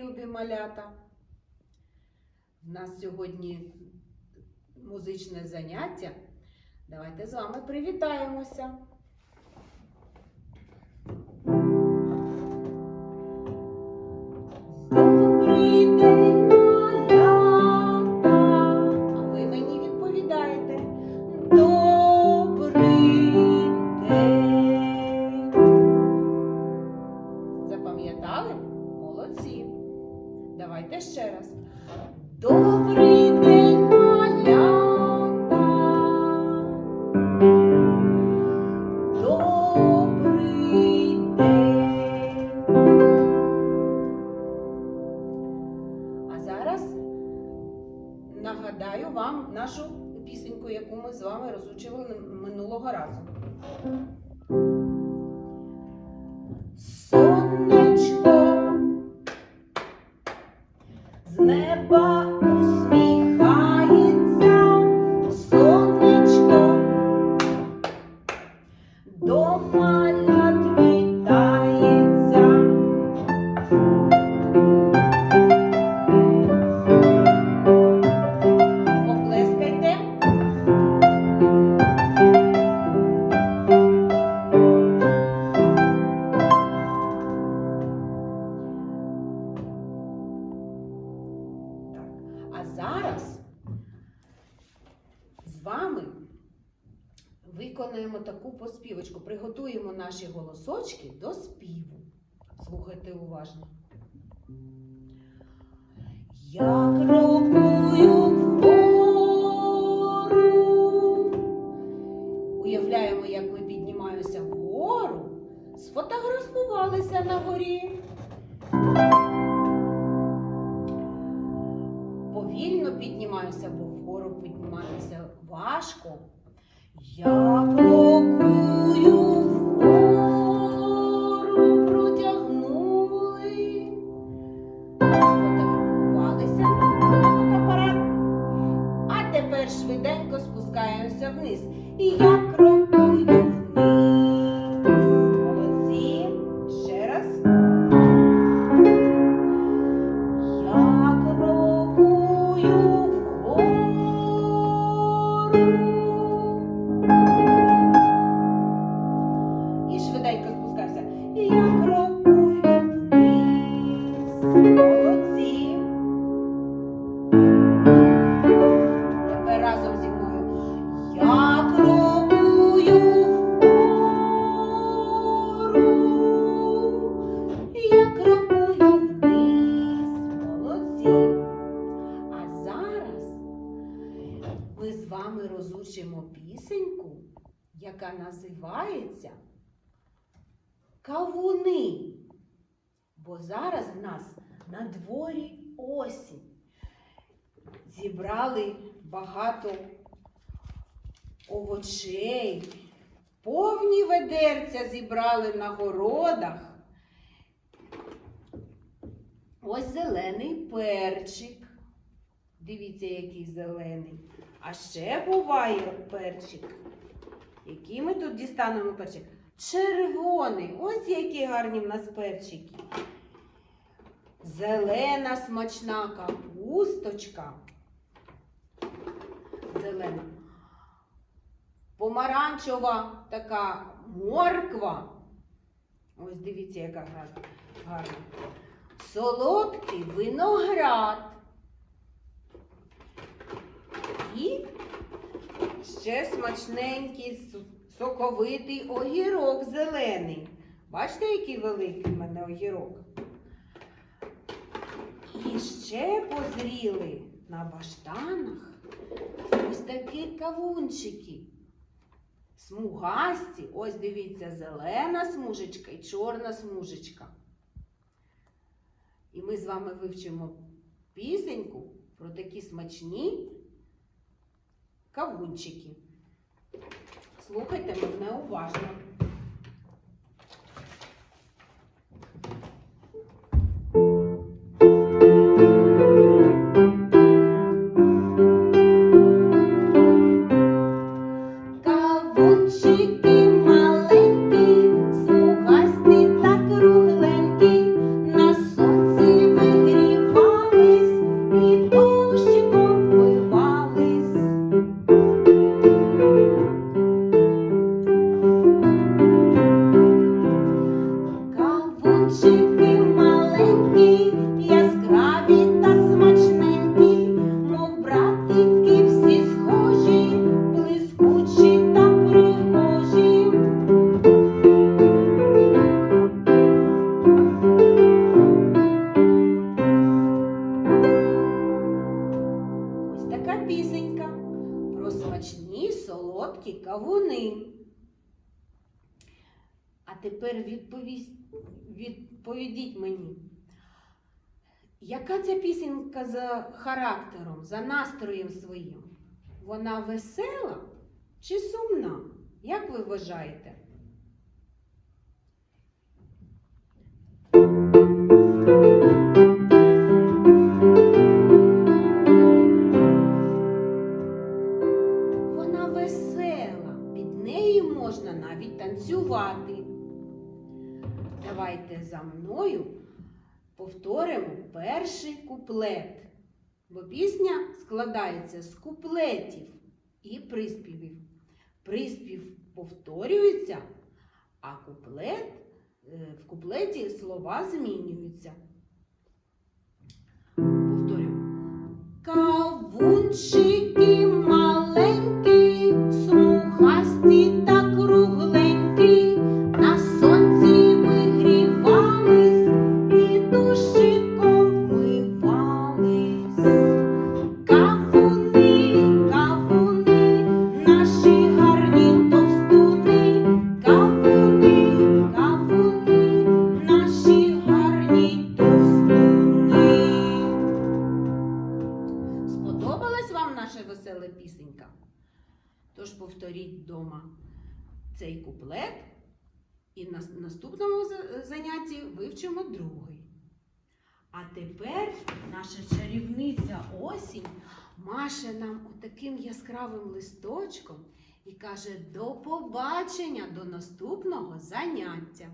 любі малята. У нас сьогодні музичне заняття. Давайте з вами привітаємося. Молодці. Давайте ще раз. Добрий день, малята. Добрий день. А зараз нагадаю вам нашу пісеньку, яку ми з вами розучували минулого разу. Неба поспівочку. Приготуємо наші голосочки до співу. Слухайте уважно. Я крокую вгору. Уявляємо, як ми піднімаємося вгору, сфотографувалися на горі. Повільно піднімаюся, бо вгору підніматися важко. Я яка називається Кавуни. Бо зараз в нас на дворі осінь. Зібрали багато овочей, повні ведерця зібрали на городах. Ось зелений перчик. Дивіться, який зелений. А ще буває перчик. Який ми тут дістанемо перчик? Червоний. Ось які гарні в нас перчики. Зелена смачна капусточка. Зелена. Помаранчева така морква. Ось дивіться, яка гарна. Солодкий виноград. І ще смачненький соковитий огірок зелений. Бачите, який великий в мене огірок? І ще позріли на баштанах ось такі кавунчики. Смугасті, ось дивіться, зелена смужечка і чорна смужечка. І ми з вами вивчимо пісеньку про такі смачні кавунчики. Слухайте мене уважно. Кавуни. А тепер відповість, відповідіть мені. Яка ця пісенька за характером, за настроєм своїм? Вона весела чи сумна? Як ви вважаєте? Куплет, бо пісня складається з куплетів і приспівів. Приспів повторюється, а куплет, е, в куплеті слова змінюються. Повторюю. Кавунчики наша пісенька? Тож повторіть вдома цей куплет і на наступному занятті вивчимо другий. А тепер наша чарівниця осінь маше нам отаким яскравим листочком і каже до побачення до наступного заняття.